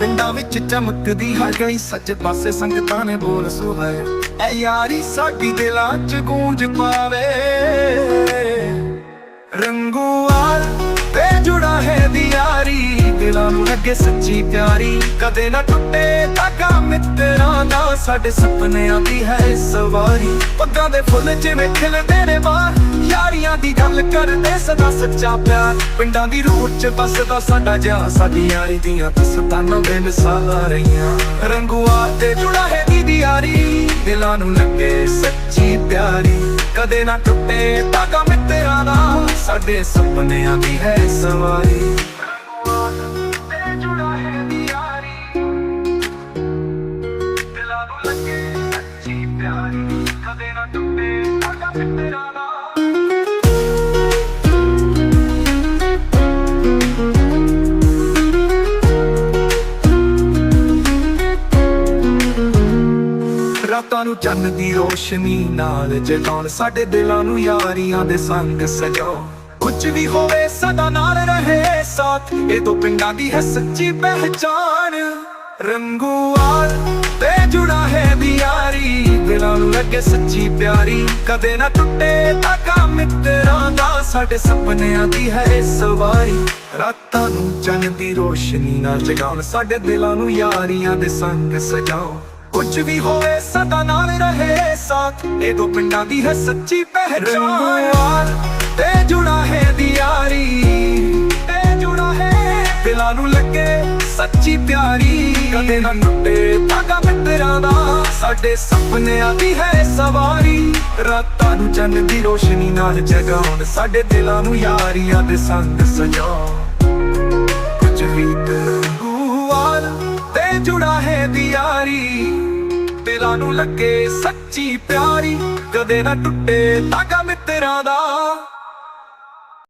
ਪਿੰਡਾਂ ਵਿੱਚ ਚਮਕਦੀ ਹੈ ਗਈ ਸੱਜੇ ਪਾਸੇ ਸੰਗਤਾਂ ਨੇ ਬੋਲ ਸੁਹਾਏ। ਐ ਯਾਰੀ ਸਾਡੀ ਦਿਲਾਂ 'ਚ ਗੂੰਜ ਪਾਵੇ। ਰੰਗੂਵਾਲ ਤੇ ਜੁੜਾ ਹੈ ਦੀ ਯਾਰੀ ਦਿਲਾਂ ਨੂੰ ਲੱਗੇ ਸੱਚੀ ਪਿਆਰੀ। ਕਦੇ ਨਾ ਟੁੱਟੇ ਤਾਗਾ ਮਿੱਤਰਾਂ ਦਾ ਸਾਡੇ ਸੁਪਨਿਆਂ ਦੀ ਹੈ ਸਵਾਰੀ। ਪੱਗਾਂ ਦੇ ਫੁੱਲ ਜਿਵੇਂ ਖਿਲਦੇ ਨੇ ਬਾਹਰ ਯਾਰੀਆਂ ਦੀ ਗੱਲ ਕਰਦੇ ਸਦਾ ਸੱਚਾ ਪਿਆਰ। ਪਿੰਡਾਂ ਦੀ ਰੂਹ 'ਚ ਬਸਦਾ ਸਾਡਾ ਜਾ ਸਾਡੀ ਯਾਰੀ ਦੀਆਂ ਤਸਤਾਨਾਂ ਬੇਮਿਸਾਲ ਰਹੀਆਂ। ਰੰਗੂਆ ਤੇ ਜੁੜਾ ਦੀ ਯਾਰੀ ਦਿਲਾਂ ਨੂੰ ਲੱਗੇ ਸੱਚੀ ਪਿਆਰੀ। ਕਦੇ ਨਾ ਟੁੱਟੇ ਤਾਗਾ ਮਿੱਤਰਾਂ ਦਾ ਸਾਡੇ ਸੁਪਨਿਆਂ ਦੀ ਹੈ ਸਵਾਰੀ। ਕਦੇ ਨਾ ਟੁੱਟੇ ਤਾਗਾ ਮਿੱਤਰਾਂ ਦਾ ਰਾਤਾਂ ਨੂੰ ਚੰਨ ਦੀ ਰੋਸ਼ਨੀ ਨਾਲ ਜਗਾਉਣ, ਸਾਡੇ ਦਿਲਾਂ ਨੂੰ ਯਾਰੀਆਂ ਦੇ ਸੰਗ ਸਜਾਓ ਕੁਝ ਵੀ ਹੋਵੇ, ਸਦਾ ਨਾਲ ਰਹੇ ਸਾਥ। ਇਹ ਤੋਂ ਪਿੰਡਾਂ ਦੀ ਹੈ ਸੱਚੀ ਪਹਿਚਾਨ ਰੰਗੂਵਾਲ ਤੇ ਜੁੜਾ ਹੈ ਦੀ ਯਾਰੀ ਦਿਲਾਂ ਨੂੰ ਲੱਗੇ ਸੱਚੀ ਪਿਆਰੀ। ਕਦੇ ਨਾ ਟੁੱਟੇ ਤਾਗਾ ਮਿੱਤਰਾਂ ਦਾ। ਸਾਡੇ ਸੁਪਨਿਆਂ ਦੀ ਹੈ ਸਵਾਰੀ। ਰਾਤਾਂ ਨੂੰ ਚੰਨ ਦੀ ਰੋਸ਼ਨੀ ਨਾਲ ਜਗਾਉਣ। ਸਾਡੇ ਦਿਲਾਂ ਨੂੰ ਯਾਰੀਆਂ ਦੇ ਸੰਗ ਸਜਾਓ। ਕੁਝ ਵੀ ਹੋਵੇ ਸਦਾ ਨਾਲ ਰਹੇ ਸਾਥ। ਇਹ ਦੋ ਪਿੰਡਾਂ ਦੀ ਹੈ ਸੱਚੀ ਪਹਿਚਾਨ ਤੇ ਜੁੜਾ ਹੈ ਦੀ ਯਾਰੀ ਤੇ ਜੁੜਾ ਹੈ ਦਿਲਾਂ ਨੂੰ ਲੱਗੇ ਸੱਚੀ ਪਿਆਰੀ ਕਦੇ ਨਾ ਟੁੱਟੇ ਤਾਗਾ ਮਿੱਤਰਾਂ ਦਾ। ਸਾਡੇ ਸੁਪਨਿਆਂ ਦੀ ਹੈ ਸਵਾਰੀ। ਰਾਤਾਂ ਨੂੰ ਚੰਨ ਦੀ ਰੋਸ਼ਨੀ ਨਾਲ ਜਗਾਉਣ। ਸਾਡੇ ਦਿਲਾਂ ਨੂੰ ਯਾਰੀਆਂ ਦੇ ਸੰਗ ਸਜਾਓ ਕੁਝ ਵੀ ਵਾਲ ਤੇ ਜੁੜਾ ਹੈ ਦੀ ਯਾਰੀ ਦਿਲਾਂ ਨੂੰ ਲੱਗੇ ਸੱਚੀ ਪਿਆਰੀ। ਕਦੇ ਨਾ ਟੁੱਟੇ ਤਾਗਾ ਮਿੱਤਰਾਂ ਦਾ।